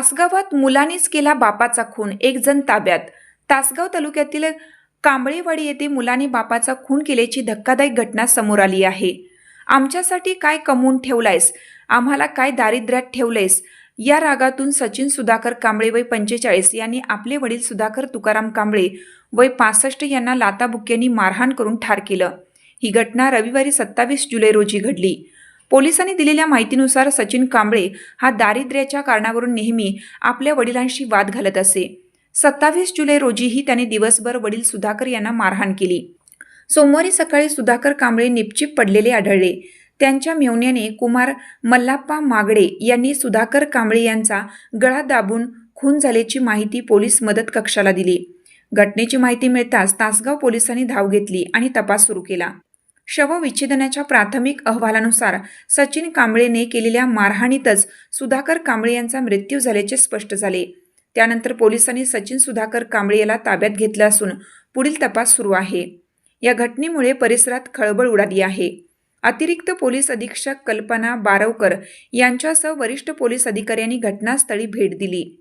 तासगावात मुलानेच केला बापाचा खून. एक जण ताब्यात. तासगाव तालुक्यातील कांबळेवाडी येथे मुलाने बापाचा खून केल्याची धक्कादायक घटना समोर आली आहे. आमच्यासाठी काय कमवून ठेवलायस? आम्हाला काय दारिद्र्यात ठेवलंयस? या रागातून सचिन सुधाकर कांबळे वय पंचेचाळीस यांनी आपले वडील सुधाकर तुकाराम कांबळे वय पासष्ट यांना लाताबुक्यांनी मारहाण करून ठार केलं. ही घटना रविवारी सत्तावीस जुलै रोजी घडली. पोलिसांनी दिलेल्या माहितीनुसार सचिन कांबळे हा दारिद्र्याच्या कारणावरून नेहमी आपल्या वडिलांशी वाद घालत असे. सत्तावीस जुलै रोजीही त्याने दिवसभर वडील सुधाकर यांना मारहाण केली. सोमवारी सकाळी सुधाकर कांबळे निपचिप पडलेले आढळले. त्यांच्या मेवण्याने कुमार मल्लाप्पा मागडे यांनी सुधाकर कांबळे यांचा गळा दाबून खून झाल्याची माहिती पोलीस मदत कक्षाला दिली. घटनेची माहिती मिळताच तासगाव पोलिसांनी धाव घेतली आणि तपास सुरू केला. शवविच्छेदनाच्या प्राथमिक अहवालानुसार सचिन कांबळेने केलेल्या मारहाणीतच सुधाकर कांबळे यांचा मृत्यू झाल्याचे स्पष्ट झाले. त्यानंतर पोलिसांनी सचिन सुधाकर कांबळे याला ताब्यात घेतलं असून पुढील तपास सुरू आहे. या घटनेमुळे परिसरात खळबळ उडाली आहे. अतिरिक्त पोलीस अधीक्षक कल्पना बारवकर यांच्यासह वरिष्ठ पोलीस अधिकाऱ्यांनी घटनास्थळी भेट दिली.